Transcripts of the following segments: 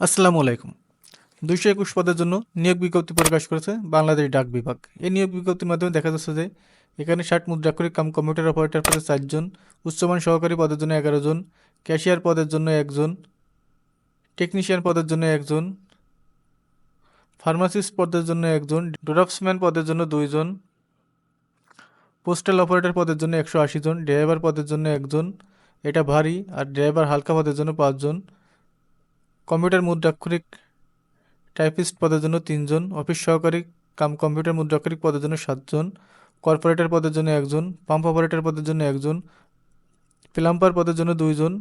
আসসালামু আলাইকুম। দুইশো একুশ পদের জন্য নিয়োগ বিজ্ঞপ্তি প্রকাশ করেছে বাংলাদেশ ডাক বিভাগ। এই নিয়োগ বিজ্ঞপ্তির মাধ্যমে দেখা যাচ্ছে যে এখানে ষাট মুদ্রাক্ষরিক কাম কম্পিউটার অপারেটর পদে চারজন উচ্চমান সহকারী পদের জন্য এগারো জন, ক্যাশিয়ার পদের জন্য একজন টেকনিশিয়ান পদের জন্য একজন ফার্মাসিস্ট পদের জন্য একজন ড্রাফটসম্যান পদের জন্য দুইজন পোস্টাল অপারেটর পদের জন্য একশো আশি জন, ড্রাইভার পদের জন্য একজন এটা ভারী, আর ড্রাইভার হালকা পদের জন্য পাঁচজন কম্পিউটার মুদ্রাক্ষরিক টাইপিস্ট পদের জন্য তিনজন, অফিস সহকারী কাম কম্পিউটার মুদ্রাক্ষরিক পদের জন্য সাতজন, কর্পোরেটর পদের জন্য একজন, পাম্প অপারেটর পদের জন্য একজন, প্লাম্পার পদের জন্য দুইজন,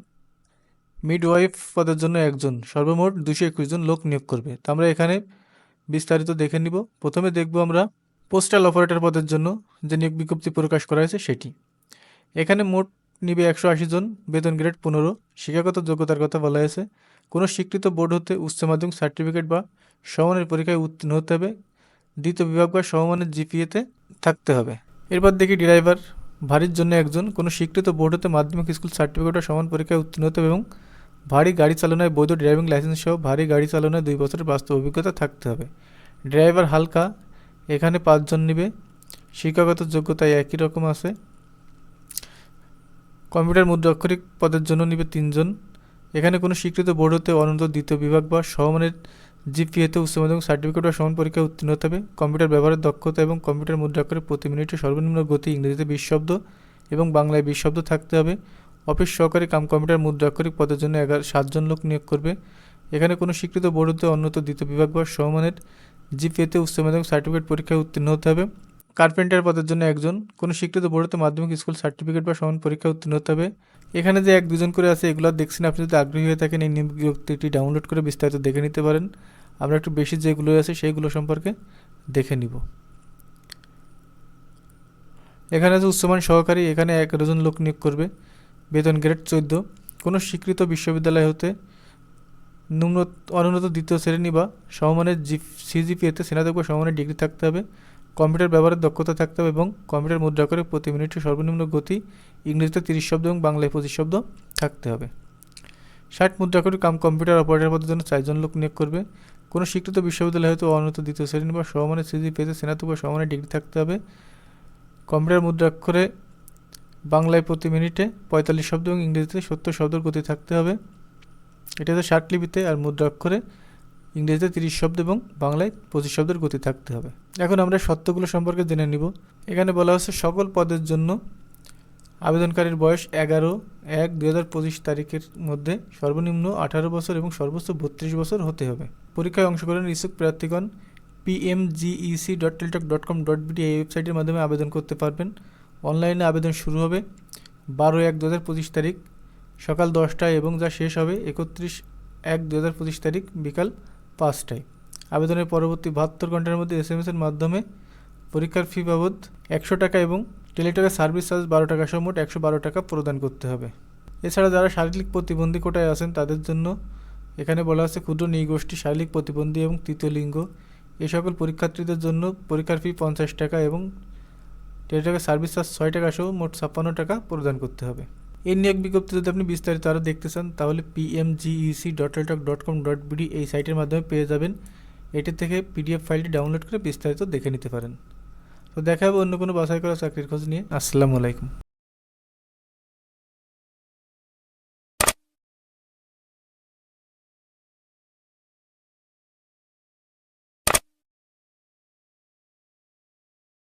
মিডওয়াইফ পদের জন্য একজন, সর্বমোট দুশো একুশ জন লোক নিয়োগ করবে। তো আমরা এখানে বিস্তারিত দেখে নিব। প্রথমে দেখব আমরা পোস্টাল অপারেটর পদের জন্য যে নিয়োগ বিজ্ঞপ্তি প্রকাশ করা হয়েছে সেটি। এখানে মোট নিবে একশো আশি জন, বেতন গ্রেড পনেরো, শিক্ষাগত যোগ্যতার কথা বলা হয়েছে। কোনো স্বীকৃত বোর্ড হতে উচ্চ মাধ্যমিক সার্টিফিকেট বা সমমানের পরীক্ষায় উত্তীর্ণ হতে হবে। দ্বিতীয় বিভাগ বা সমমানের জিপিএতে থাকতে হবে। এরপর দেখি ড্রাইভার, ভারীর জন্য একজন। কোনো স্বীকৃত বোর্ড হতে মাধ্যমিক, স্কুল সার্টিফিকেট বা সমান পরীক্ষায় উত্তীর্ণ হতে হবে এবং ভারী গাড়ি চালনায় বৈধ ড্রাইভিং লাইসেন্স সহ ভারী গাড়ি চালনায় দুই বছরের বাস্তব অভিজ্ঞতা থাকতে হবে। ড্রাইভার হালকা, এখানে পাঁচজন নিবে। শিক্ষাগত যোগ্যতায় একই রকম আছে। কম্পিউটার মুদ্রাক্ষরিক পদের জন্য নিবে তিনজন। এখানে কোনো স্বীকৃত বোর্ড হতে অনন্ত দ্বিতীয় বিভাগ বা সমমানের জিপিএতে উচ্চ মাধ্যমিক সার্টিফিকেট বা সমান পরীক্ষায় উত্তীর্ণ হতে হবে। কম্পিউটার ব্যবহারের দক্ষতা এবং কম্পিউটার মুদ্রাক্ষরে প্রতি মিনিটে সর্বনিম্ন গতি ইংরেজিতে বিশ শব্দ এবং বাংলায় বিশ শব্দ থাকতে হবে। অফিস সহকারী কাম কম্পিউটার মুদ্রাক্ষরিক পদের জন্য এগারো সাতজন লোক নিয়োগ করবে। এখানে কোনো স্বীকৃত বোর্ড হতে অন্যত দ্বিতীয় বিভাগ বা সমমানের জিপিএতে উচ্চ মাধ্যমিক সার্টিফিকেট পরীক্ষায় উত্তীর্ণ হতে হবে। কার্পেন্টার পদের জন্য একজন। কোনো স্বীকৃত বোর্ডতে মাধ্যমিক স্কুল সার্টিফিকেট বা সমান পরীক্ষায় উত্তীর্ণ হতে হবে। এখানে যে এক দুজন করে আছে, এগুলো দেখছেন আপনি যদি আগ্রহী হয়ে থাকেন, এই নিয়োগ বিজ্ঞপ্তিটি ডাউনলোড করে বিস্তারিত দেখে নিতে পারেন। আমরা একটু বেশি যেগুলো আছে, সেইগুলো সম্পর্কে দেখে নিব। এখানে আছে উচ্চমান সহকারী, এখানে এক ডজন লোক নিয়োগ করবে। বেতন গ্রেড চোদ্দ। কোনো স্বীকৃত বিশ্ববিদ্যালয় হতে ন্যূন অনুন্নত দ্বিতীয় শ্রেণি বা সমমানের জি সিজিপিএতে স্নাতক বা সমমানের ডিগ্রি থাকতে হবে। কম্পিউটার ব্যবহারের দক্ষতা থাকতে হবে এবং কম্পিউটার মুদ্রা করে প্রতি মিনিটে সর্বনিম্ন গতি ইংরেজিতে তিরিশ শব্দ এবং বাংলায় পঁচিশ শব্দ থাকতে হবে। ষাট মুদ্রা করে কাম কম্পিউটার অপারেটর পদের জন্য চারজন লোক নিয়োগ করবে। কোনো স্বীকৃত বিশ্ববিদ্যালয় হয়তো অনুন্নত দ্বিতীয় শ্রেণি বা সমমানের সিজি পেতে স্নাতক বা সমমানের ডিগ্রি থাকতে হবে। কম্পিউটার মুদ্রা মুদ্রাক্ষরে বাংলায় প্রতি মিনিটে পঁয়তাল্লিশ শব্দ এবং ইংরেজিতে সত্তর শব্দের গতি থাকতে হবে। এটা হচ্ছে ষাট লিপিতে আর মুদ্রাক্ষরে ইংরেজিতে তিরিশ শব্দ এবং বাংলায় পঁচিশ শব্দের গতি থাকতে হবে। এখন আমরা সত্যগুলো সম্পর্কে জেনে নিব। এখানে বলা হচ্ছে সকল পদের জন্য আবেদনকারীর বয়স এগারো এক দু হাজার পঁচিশ তারিখের মধ্যে সর্বনিম্ন আঠারো বছর এবং সর্বোচ্চ বত্রিশ বছর হতে হবে। পরীক্ষায় অংশগ্রহণের ইচ্ছুক প্রার্থীগণ PMGEC dot Teletalk dot com dot BD এই ওয়েবসাইটের মাধ্যমে আবেদন করতে পারবেন। অনলাইনে আবেদন শুরু হবে বারো এক দু হাজার পঁচিশ তারিখ সকাল দশটায় এবং যা শেষ হবে একত্রিশ এক দু হাজার পঁচিশ তারিখ বিকাল পাঁচটায়। আবেদনের পরবর্তী বাহাত্তর ঘণ্টার মধ্যে এস এসের মাধ্যমে পরীক্ষার ফি বাবদ একশো টাকা এবং টেলিটকের সার্ভিস চার্জ বারো টাকা সহ মোট একশো বারো টাকা প্রদান করতে হবে। এছাড়া যারা শারীরিক প্রতিবন্ধী কোটায় আছেন, তাদের জন্য এখানে বলা আছে ক্ষুদ্র নৃগোষ্ঠী শারীরিক প্রতিবন্ধী এবং তৃতীয় লিঙ্গ এই সকল পরীক্ষার্থীদের জন্য পরীক্ষার ফি পঞ্চাশ টাকা এবং টেলিটকের সার্ভিস চার্জ ছয় টাকা সহ মোট ছাপ্পান্ন টাকা প্রদান করতে হবে। এই নিয়োগ বিজ্ঞপ্তি যদি আপনি বিস্তারিত আরও দেখতে চান, তাহলে PMGEC dot Teletalk dot com dot BD এই সাইটের মাধ্যমে পেয়ে যাবেন। এটি থেকে পিডিএফ ফাইলটি ডাউনলোড করে বিস্তারিত দেখে নিতে পারেন। তো দেখা হবে অন্য কোনো বাসায় করা চাকরির খোঁজ নিয়ে। আসসালামু আলাইকুম।